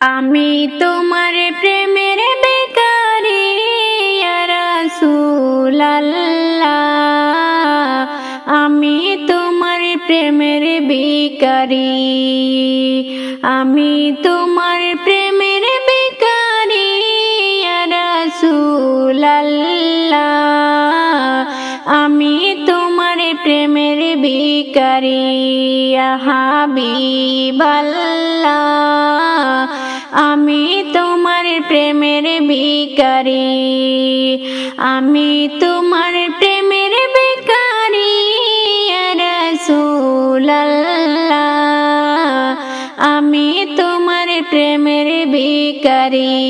আমি তোমার প্রেমের বেকারি রাসুল্লাহ আমি তোমার প্রেমের বেকারি আমি তোমার প্রেমের বিকারি হাবিবাল্লাহ, আমি তোমার প্রেমের বিকারি আমি তোমার প্রেমের বেকারি রসুল্লাহ আমি তোমার প্রেমের বিকারি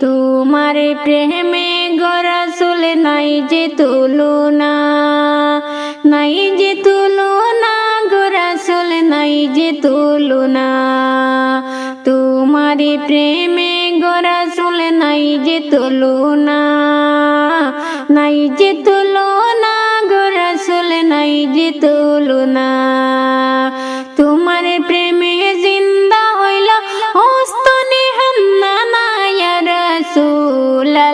তোমার প্রেমে গরসুল নাই যে তুলনা, নাই তুলনা। তোমার প্রেমে গোরা গরসুল নাই যে তুলনা। নাই যে তুলনা গোরা গরসুল নাই যে তুলনা। তোমার প্রেমে জিন্দা হইল হস্ত নিহান্না রসুল্লাহ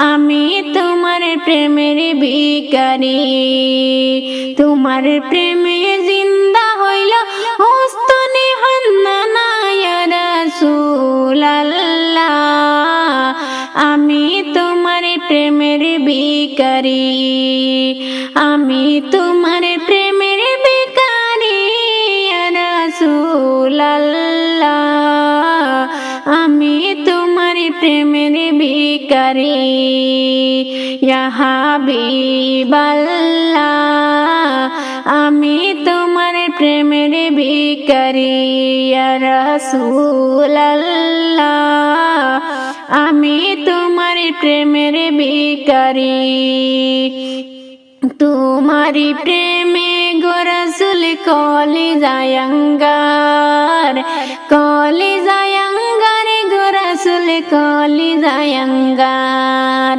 আমি তোমার প্রেমের বিকারি তোমার প্রেমে জিন্দা আমি তোমার প্রেমের বিকারি রসুল্লাহ আমি তোমার প্রেমের বিকারি হাবিবাল্লাহ। আমি তোমার প্রেমের বিকারি রসুল্লাহ আমি তোমার প্রেমের বিকারি তোমারি প্রেমে গোরসুল কলি জায়ঙ্গার কলি জায়ঙ্গার গোরসুল কলি জায়ঙ্গার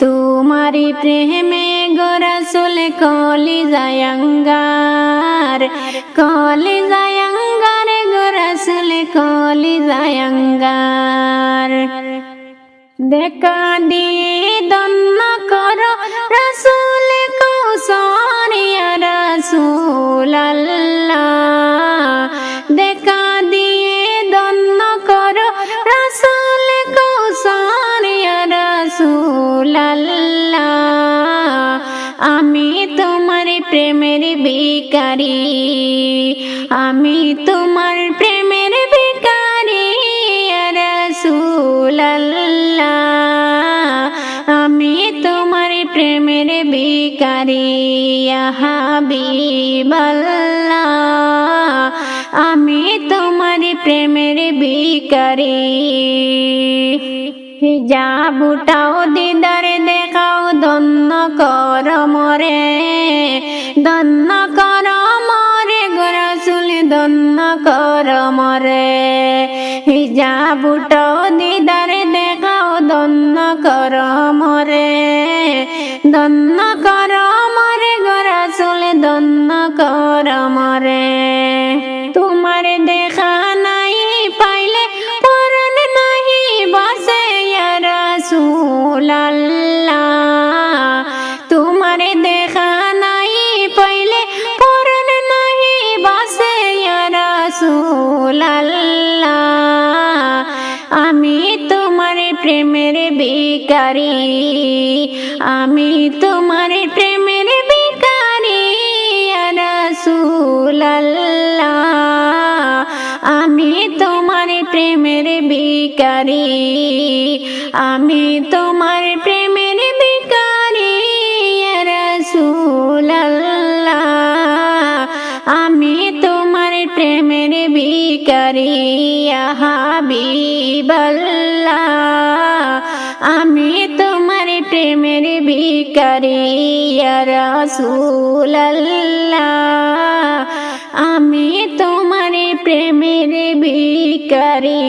তোমারি প্রেমে গোরসুল কলি জায়ঙ্গার কলি জায়ঙ্গার গোরসুল কলি জায়ঙ্গার দেখা দিয়ে রসুল দেখা দিয়ে দন্ন কর রসুল কৌশরিয়া রসুল আমি তোমার প্রেমের বিকারি আমি তোমার প্রেমের বিকারি রসুল্লাহ বিকারি হাবিবাল্লাহ আমি তোমার প্রেমের বিকারি। যা বুটাও দিদার দেখাও দন্ন কর মরে দন্ন কর মরে, গরসুল দন্ন কর মরে। যা বুটাও দিদার দেখাও দন্ন কর মরে দন্ন দেখা নাই পাইলে পরন নাহি বসে রসুল্লাহ আমি তোমার প্রেমের বিকারি আমি তোমার প্রেমের বিকারি রসুল্লাহ আমি তোমার প্রেমের বিকারি আমি তোমার বিকারি হাবিবাল্লাহ আমি তোমার প্রেমের বিকারি রসুল্লাহ আমি তোমার প্রেমের বিকারি